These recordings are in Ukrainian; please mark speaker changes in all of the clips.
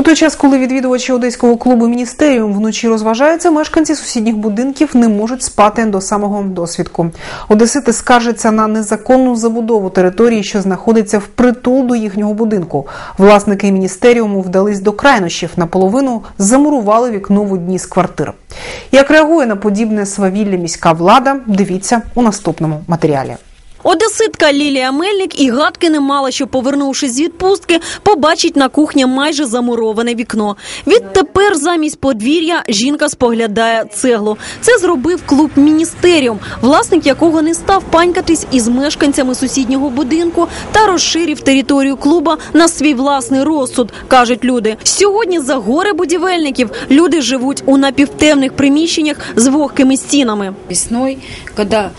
Speaker 1: У той час, коли відвідувачі одеського клубу міністеріум вночі розважаються, мешканці сусідніх будинків не можуть спати до самого досвідку. Одесити скаржаться на незаконну забудову території, що знаходиться впритул до їхнього будинку. Власники міністеріуму вдались до крайнощів наполовину замурували вікно в одній з квартир. Як реагує на подібне свавілля міська влада? Дивіться у наступному матеріалі.
Speaker 2: Одеситка Лілія Мельник і гадки не мала, що, повернувшись з відпустки, побачить на кухні майже замуроване вікно. Відтепер замість подвір'я жінка споглядає цеглу. Це зробив клуб міністеріум, власник якого не став панькатись із мешканцями сусіднього будинку та розширив територію клуба на свій власний розсуд, кажуть люди. Сьогодні за гори будівельників люди живуть у напівтемних приміщеннях з вогкими стінами.
Speaker 3: Весной, когда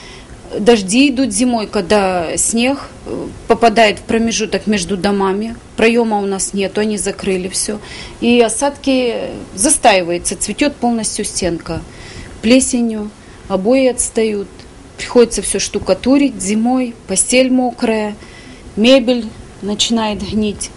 Speaker 3: дожди идут зимой, когда снег э, попадает в промежуток между домами, проема у нас нет, они закрыли все, и осадки застаивается, цветет полностью стенка. Плесенью, обои отстают, приходится все штукатурить зимой, постель мокрая, мебель начинает гнить.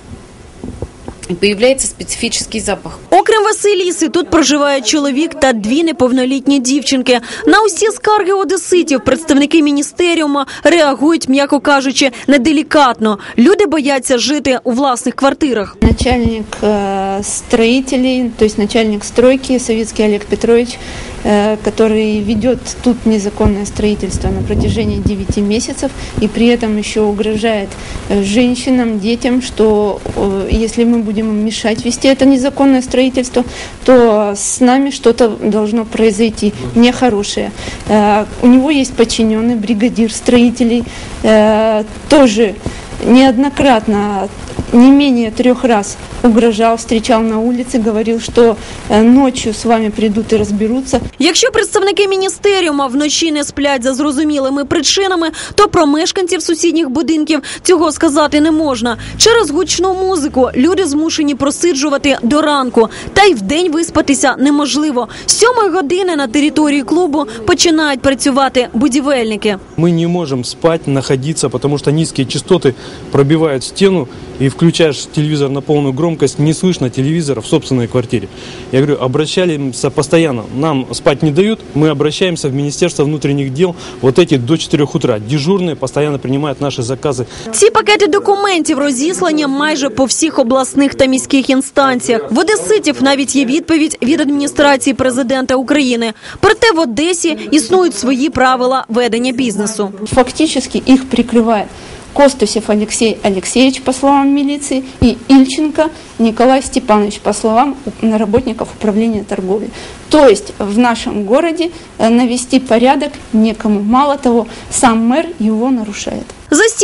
Speaker 3: И появляется специфический запах.
Speaker 2: Окрім Василіси, тут проживає чоловік та дві неповнолітні дівчинки. На усі скарги одеситів представники міністеріума реагують, м'яко кажучи, неделікатно. Люди бояться жити у власних квартирах.
Speaker 4: Начальник э, строителей, то есть начальник стройки Советский Олег Петрович, э, который ведет тут незаконное строительство на протяжении 9 месяцев и при этом еще угрожает э, женщинам, детям, что э, если мы будем мешать вести это незаконное строительство, то с нами что-то должно произойти нехорошее. Э, У него есть подчиненный бригадир строителей, э, тоже неоднократно, не менее трех раз угрожал, встречал на улице, говорил, что э, ночью с вами придут и разберутся.
Speaker 2: Якщо представники міністеріума вночі не сплять за зрозумілими причинами, то про мешканців сусідніх будинків цього сказати не можна. Через гучну музику люди змушені просиджувати до ранку, та й вдень виспатися неможливо. З сьомої години на території клубу починають працювати будівельники.
Speaker 5: Мы не можем спать, находиться, потому что низкие частоты пробивают стену, и включаешь телевизор на полную громкость, не слышно телевизора в собственной квартире. Я говорю, обращаемся постоянно, нам спать не дают, мы обращаемся в Министерство внутренних дел, вот эти до 4 утра. Дежурные постоянно принимают наши заказы.
Speaker 2: Ці пакети документів розіслані майже по всіх обласних та міських інстанціях. В Одеситів навіть є відповідь від адміністрації президента України. Проте в Одесі існують свої правила ведення бізнесу.
Speaker 4: Фактически их прикрывает Костусев Алексей Алексеевич, по словам милиции, и Ильченко Николай Степанович, по словам работников управления торговли. То есть в нашем городе э, навести порядок некому. Мало того, сам мэр его нарушает.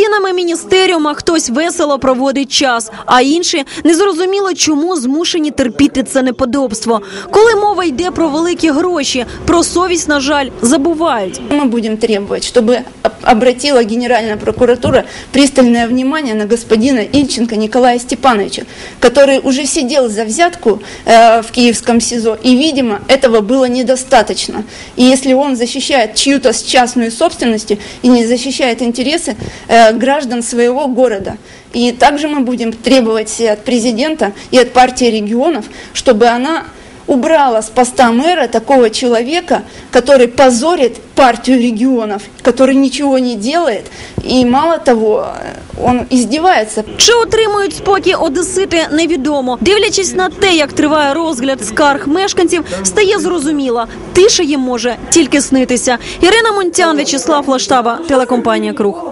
Speaker 2: За стінами міністеріума хтось весело проводить час, а інші незрозуміло чому змушені терпіти це неподобство. Коли мова йде про великі гроші, про совість, на жаль, забувають.
Speaker 4: Мы будем требовать, чтобы об- обратила Генеральная прокуратура пристальное внимание на господина Ильченко Николая Степановича, который уже сидел за взятку э, в Киевском СИЗО, и, видимо, этого было недостаточно. И если он защищает чью-то частную собственность и не защищает интересы э, граждан своего города, и также мы будем требовать от президента и от партии регионов, чтобы она убрала с поста мэра такого человека, который позорит партию регионов, который ничего не делает, и мало того, он издевается.
Speaker 2: Чи отримують спокій одесити, невідомо. Дивлячись на те, як триває розгляд скарг мешканців, стає зрозуміло, тиша їм може тільки снитися. Ірина Монтян, В'ячеслав Лаштаба, телекомпанія Круг.